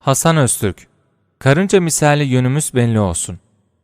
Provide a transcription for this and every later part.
Hasan Öztürk Karınca misali yönümüz belli olsun.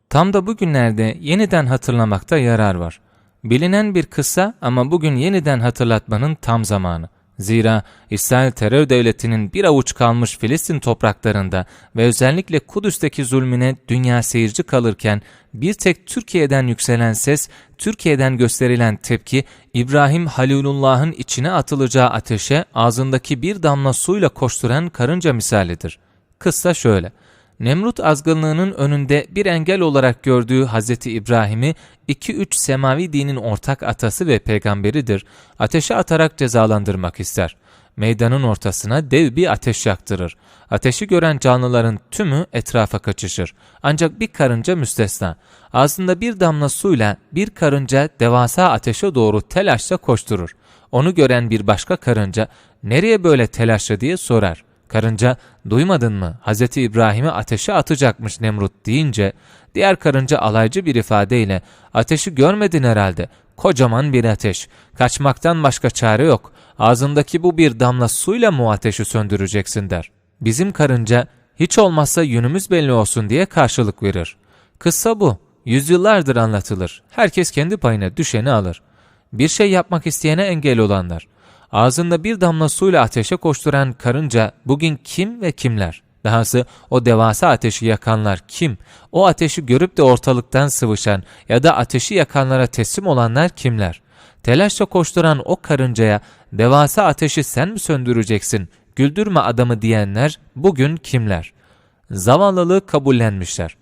Tam da bugünlerde yeniden hatırlamakta yarar var. Bilinen bir kısa ama bugün yeniden hatırlatmanın tam zamanı. Zira İsrail terör devletinin bir avuç kalmış Filistin topraklarında ve özellikle Kudüs'teki zulmüne dünya seyirci kalırken bir tek Türkiye'den yükselen ses, Türkiye'den gösterilen tepki İbrahim Halilullah'ın içine atılacağı ateşe ağzındaki bir damla suyla koşturan karınca misalidir. Kıssa şöyle. Nemrut azgınlığının önünde bir engel olarak gördüğü Hz. İbrahim'i 2-3 semavi dinin ortak atası ve peygamberidir, ateşe atarak cezalandırmak ister. Meydanın ortasına dev bir ateş yaktırır. Ateşi gören canlıların tümü etrafa kaçışır. Ancak bir karınca müstesna. Ağzında bir damla suyla bir karınca devasa ateşe doğru telaşla koşturur. Onu gören bir başka karınca nereye böyle telaşla diye sorar. Karınca duymadın mı Hz. İbrahim'i ateşe atacakmış Nemrut deyince diğer karınca alaycı bir ifadeyle ateşi görmedin herhalde kocaman bir ateş kaçmaktan başka çare yok ağzındaki bu bir damla suyla mı ateşi söndüreceksin der. Bizim karınca hiç olmazsa yönümüz belli olsun diye karşılık verir. Kıssa bu. Yüzyıllardır anlatılır. Herkes kendi payına düşeni alır. Bir şey yapmak isteyene engel olanlar. Ağzında bir damla suyla ateşe koşturan karınca bugün kim ve kimler? Dahası o devasa ateşi yakanlar kim? O ateşi görüp de ortalıktan sıvışan ya da ateşi yakanlara teslim olanlar kimler? Telaşla koşturan o karıncaya devasa ateşi sen mi söndüreceksin? Güldürme adamı diyenler bugün kimler? Zavallılığı kabullenmişler.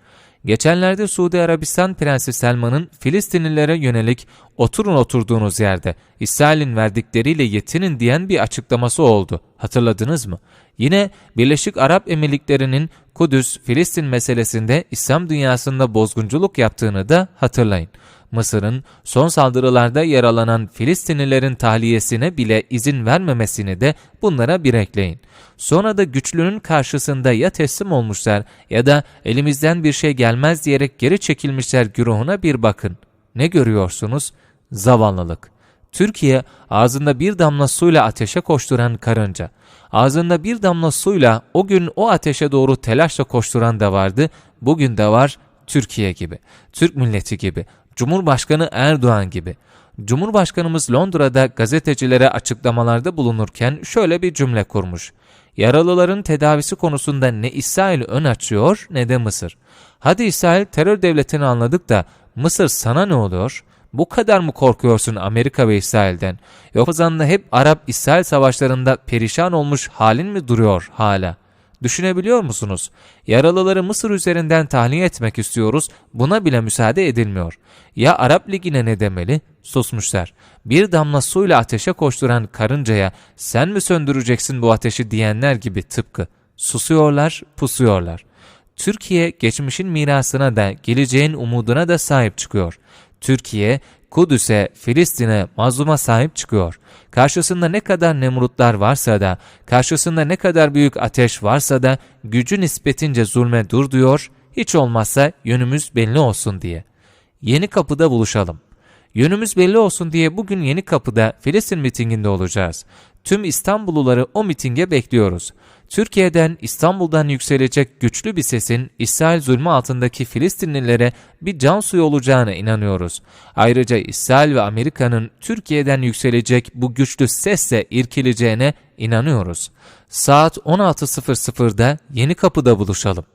Geçenlerde Suudi Arabistan Prensi Selman'ın Filistinlilere yönelik oturun oturduğunuz yerde İsrail'in verdikleriyle yetinin diyen bir açıklaması oldu. Hatırladınız mı? Yine Birleşik Arap Emirlikleri'nin Kudüs, Filistin meselesinde İslam dünyasında bozgunculuk yaptığını da hatırlayın. Mısır'ın son saldırılarda yaralanan Filistinlilerin tahliyesine bile izin vermemesini de bunlara bir ekleyin. Sonra da güçlünün karşısında ya teslim olmuşlar ya da elimizden bir şey gelmez diyerek geri çekilmişler güruhuna bir bakın. Ne görüyorsunuz? Zavallılık. Türkiye ağzında bir damla suyla ateşe koşturan karınca. Ağzında bir damla suyla o gün o ateşe doğru telaşla koşturan da vardı, bugün de var Türkiye gibi, Türk milleti gibi, Cumhurbaşkanı Erdoğan gibi. Cumhurbaşkanımız Londra'da gazetecilere açıklamalarda bulunurken şöyle bir cümle kurmuş. Yaralıların tedavisi konusunda ne İsrail ön açıyor ne de Mısır. Hadi İsrail terör devletini anladık da Mısır sana ne oluyor? Bu kadar mı korkuyorsun Amerika ve İsrail'den? Yoksa hep Arap-İsrail savaşlarında perişan olmuş halin mi duruyor hala?'' Düşünebiliyor musunuz? Yaralıları Mısır üzerinden tahliye etmek istiyoruz, buna bile müsaade edilmiyor. Ya Arap Ligi'ne ne demeli? Susmuşlar. Bir damla suyla ateşe koşturan karıncaya sen mi söndüreceksin bu ateşi diyenler gibi tıpkı. Susuyorlar, pusuyorlar. Türkiye geçmişin mirasına da geleceğin umuduna da sahip çıkıyor. Türkiye Kudüs'e, Filistin'e, mazluma sahip çıkıyor. Karşısında ne kadar nemrutlar varsa da, karşısında ne kadar büyük ateş varsa da gücü nispetince zulme dur diyor, hiç olmazsa yönümüz belli olsun diye. Yeni kapıda buluşalım. Yönümüz belli olsun diye bugün Yeni Kapı'da Filistin mitinginde olacağız. Tüm İstanbulluları o mitinge bekliyoruz. Türkiye'den, İstanbul'dan yükselecek güçlü bir sesin İsrail zulmü altındaki Filistinlilere bir can suyu olacağına inanıyoruz. Ayrıca İsrail ve Amerika'nın Türkiye'den yükselecek bu güçlü sesle irkileceğine inanıyoruz. Saat 16.00'da Yeni Kapı'da buluşalım.